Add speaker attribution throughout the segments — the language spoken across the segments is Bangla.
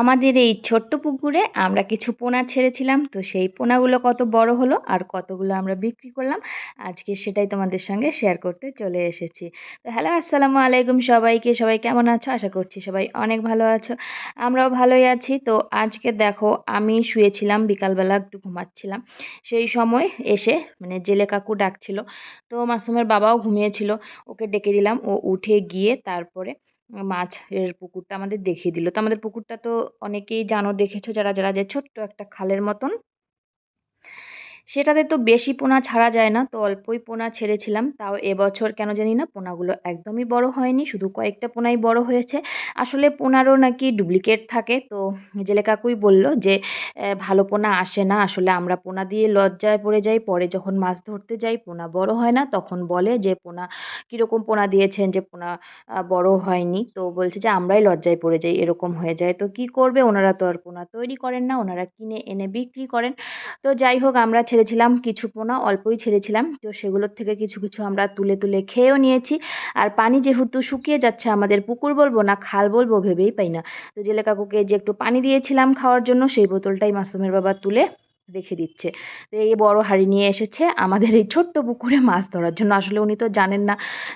Speaker 1: আমাদের এই ছোট্ট পুকুরে আমরা কিছু পোনা ছেড়েছিলাম। তো সেই পোনাগুলো কত বড় হলো আর কতগুলো আমরা বিক্রি করলাম, আজকে সেটাই তোমাদের সঙ্গে শেয়ার করতে চলে এসেছি। তো হ্যালো আসসালামু আলাইকুম সবাইকে। সবাই কেমন আছো? আশা করছি সবাই অনেক ভালো আছো। আমরাও ভালোই আছি। তো আজকে দেখো, আমি শুয়েছিলাম, বিকালবেলা একটু ঘুমাচ্ছিলাম। সেই সময় এসে মানে জেলে কাকু ডাকছিল। তো মাসুমের বাবাও ঘুমিয়েছিল। ওকে ডেকে দিলাম। ও উঠে গিয়ে তারপরে মাছের পুকুরটা আমাদের দেখিয়ে দিল। তো আমাদের পুকুরটা তো অনেকেই জানো, দেখেছ যারা যারা যে ছোট্ট একটা খালের মতন। সেটাতে তো বেশি পোনা ছাড়া যায় না, তো অল্পই পোনা ছেড়েছিলাম। তাও এবছর কেন জানি না, পোনাগুলো একদমই বড় হয়নি, শুধু কয়েকটা পোনাই বড় হয়েছে। আসলে পোনারও নাকি ডুপ্লিকেট থাকে, তো জেলে কাকুই বলল যে ভালো পোনা আসে না, আসলে আমরা পোনা দিয়ে লজ্জায় পড়ে যাই, পরে যখন মাছ ধরতে যাই, পোনা বড় হয় না। তখন বলে যে, পোনা কীরকম পোনা দিয়েছেন যে, পোনা বড় হয়নি? তো বলছে যে, আমরাই লজ্জায় পড়ে যাই, এরকম হয়ে যায়। তো কি করবে? ওনারা তো আর পোনা তৈরি করেন না, ওনারা কিনে এনে বিক্রি করেন। তো যাই হোক, আমরা ছেড়েছিলাম, কিছু পোনা অল্পই ছেড়েছিলাম। তো সেগুলোর থেকে কিছু কিছু আমরা তুলে তুলে খেয়েও নিয়েছি। আর পানি যেহেতু শুকিয়ে যাচ্ছে, আমাদের পুকুর বলব না, খাল বলব, ভেবেই পাই না। তো জেলে কাকুকে যে একটু পানি দিয়েছিলাম খাওয়ার জন্য, সেই বোতলটাই মাসুমের বাবা তুলে রেখে দিচ্ছে। তো এই বড় হাঁড়ি নিয়ে এসেছে আমাদের এই ছোট্ট পুকুরে মাছ ধরার জন্য। আসলে উনি তো জানেন না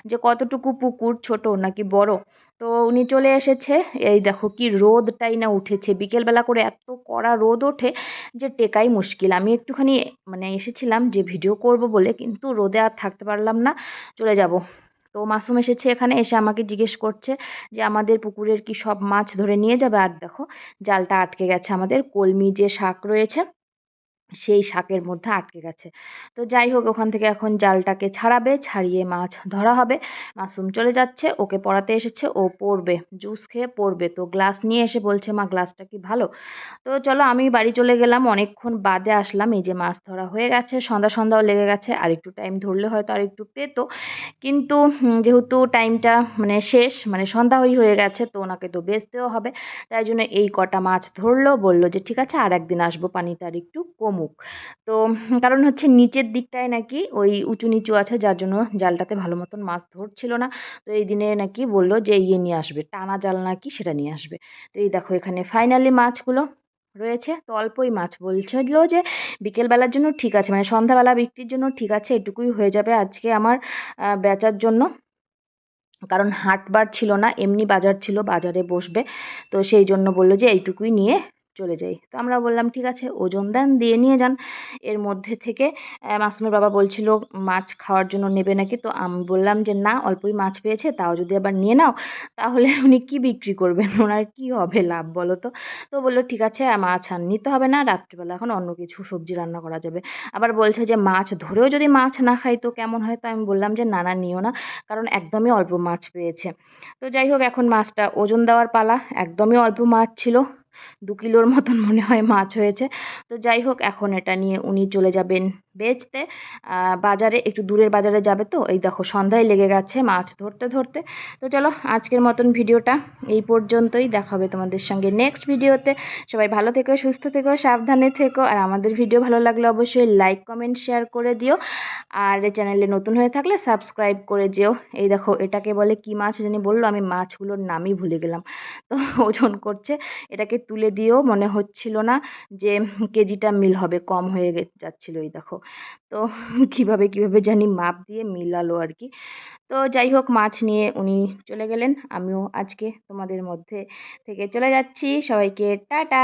Speaker 1: যে কতটুকু পুকুর, ছোট নাকি বড়। তো উনি চলে এসেছে। এই দেখো কি রোদটাই না উঠেছে। বিকেলবেলা করে এত কড়া রোদ ওঠে যে টেকাই মুশকিল। আমি একটুখানি মানে এসেছিলাম যে ভিডিও করব বলে, কিন্তু রোদে আর থাকতে পারলাম না। চলে যাব। তো মাসুম এসেছে এখানে, এসে আমাকে জিজ্ঞেস করছে যে আমাদের পুকুরের কি সব মাছ ধরে নিয়ে যাবে? আর দেখো, জালটা আটকে গেছে আমাদের। কলমি যে শাক রয়েছে সেই শাকের মধ্যে আটকে গেছে। তো যাই হোক, ওখান থেকে এখন জালটাকে ছাড়াবে, ছাড়িয়ে মাছ ধরা হবে। মাসুম চলে যাচ্ছে, ওকে পড়াতে এসেছে, ও পড়বে, জুস খেয়ে পড়বে। তো গ্লাস নিয়ে এসে বলছে, মা, গ্লাসটা কি ভালো? তো চলো, আমি বাড়ি চলে গেলাম, অনেকক্ষণ বাদে আসলাম, এই যে মাছ ধরা হয়ে গেছে, সন্ধ্যা সন্ধ্যাও লেগে গেছে, আর একটু টাইম ধরলে হয়তো আর একটু পেত। কিন্তু যেহেতু টাইমটা মানে শেষ মানে সন্ধ্যা হয়ে হয়ে গেছে, তো ওনাকে তো বেচতেও হবে। তাই জন্য এই কটা মাছ ধরলো, বলল যে, ঠিক আছে আর একদিন আসব পানিটা আর একটু কমুক মুখ। তো কারণ হচ্ছে নিচের দিকটায় নাকি ওই উঁচু নিচু আছে, যার জন্য জালটাতে ভালো মতন মাছ ধরছিল না। তো এই দিনে নাকি বলল যে ইয়ে নিয়ে আসবে, টানা জাল নাকি সেটা নিয়ে আসবে। তো এই দেখো এখানে ফাইনালি মাছগুলো রয়েছে। তো অল্পই মাছ বলছিল যে, বিকেলবেলার জন্য ঠিক আছে মানে সন্ধ্যাবেলা বিক্রির জন্য ঠিক আছে, এটুকুই হয়ে যাবে আজকে আমার বেচার জন্য। কারণ হাটবার ছিল না, এমনি বাজার ছিল, বাজারে বসবে। তো সেই জন্য বলল যে, এইটুকুই নিয়ে চলে যাই। তো আমরা বললাম, ঠিক আছে, ওজন দেন, দিয়ে নিয়ে যান। এর মধ্যে থেকে মাসুমের বাবা বলছিল, মাছ খাওয়ার জন্য নেবে নাকি? তো আমি বললাম যে, না, অল্পই মাছ পেয়েছে, তাও যদি আবার নিয়ে নাও, তাহলে উনি কি বিক্রি করবেন? ওনার কি হবে লাভ বলো তো? তো বলল, ঠিক আছে মাছ আর নিতে হবে না, রাত্রিবেলা এখন অন্য কিছু সবজি রান্না করা যাবে। আবার বলছে যে, মাছ ধরেও যদি মাছ না খাই তো কেমন হয়? তো আমি বললাম যে, না না, নিও না, কারণ একদমই অল্প মাছ পেয়েছে। তো যাই হোক, এখন মাছটা ওজন দেওয়ার পালা, একদমই অল্প মাছ ছিল। দু কিলোর মতন মনে হয় মাছ হয়েছে। তো যাই হোক, এখন এটা নিয়ে উনি চলে যাবেন বেচতে। বাজারে, একটু দূরের বাজারে যাবে তো? এই দেখো, সন্ধ্যায় লেগে গেছে মাছ ধরতে ধরতে। তো চলো, আজকের মতন ভিডিওটা এই পর্যন্তই। দেখা হবে তোমাদের সঙ্গে নেক্সট ভিডিওতে। সবাই ভালো থেকো, সুস্থ থেকো, সাবধানে থেকো। আর আমাদের ভিডিও ভালো লাগলে অবশ্যই লাইক কমেন্ট শেয়ার করে দিও। আর চ্যানেলে নতুন হয়ে থাকলে সাবস্ক্রাইব করে যেও। এই দেখো, এটাকে বলে কি মাছ জানি বলল? আমি মাছগুলোর নামই ভুলে গেলাম। তো ওজন করছে। এটাকে তুলে দিয়েও মনে হচ্ছিল না যে কেজিটা মিল হবে, কম হয়ে যাচ্ছিল এই দেখো। তো কীভাবে কীভাবে জানি মাপ দিয়ে মিলালো আর কি। তো যাই হোক, মাছ নিয়ে উনি চলে গেলেন, আমিও আজকে তোমাদের মধ্যে থেকে চলে যাচ্ছি। সবাইকে টাটা!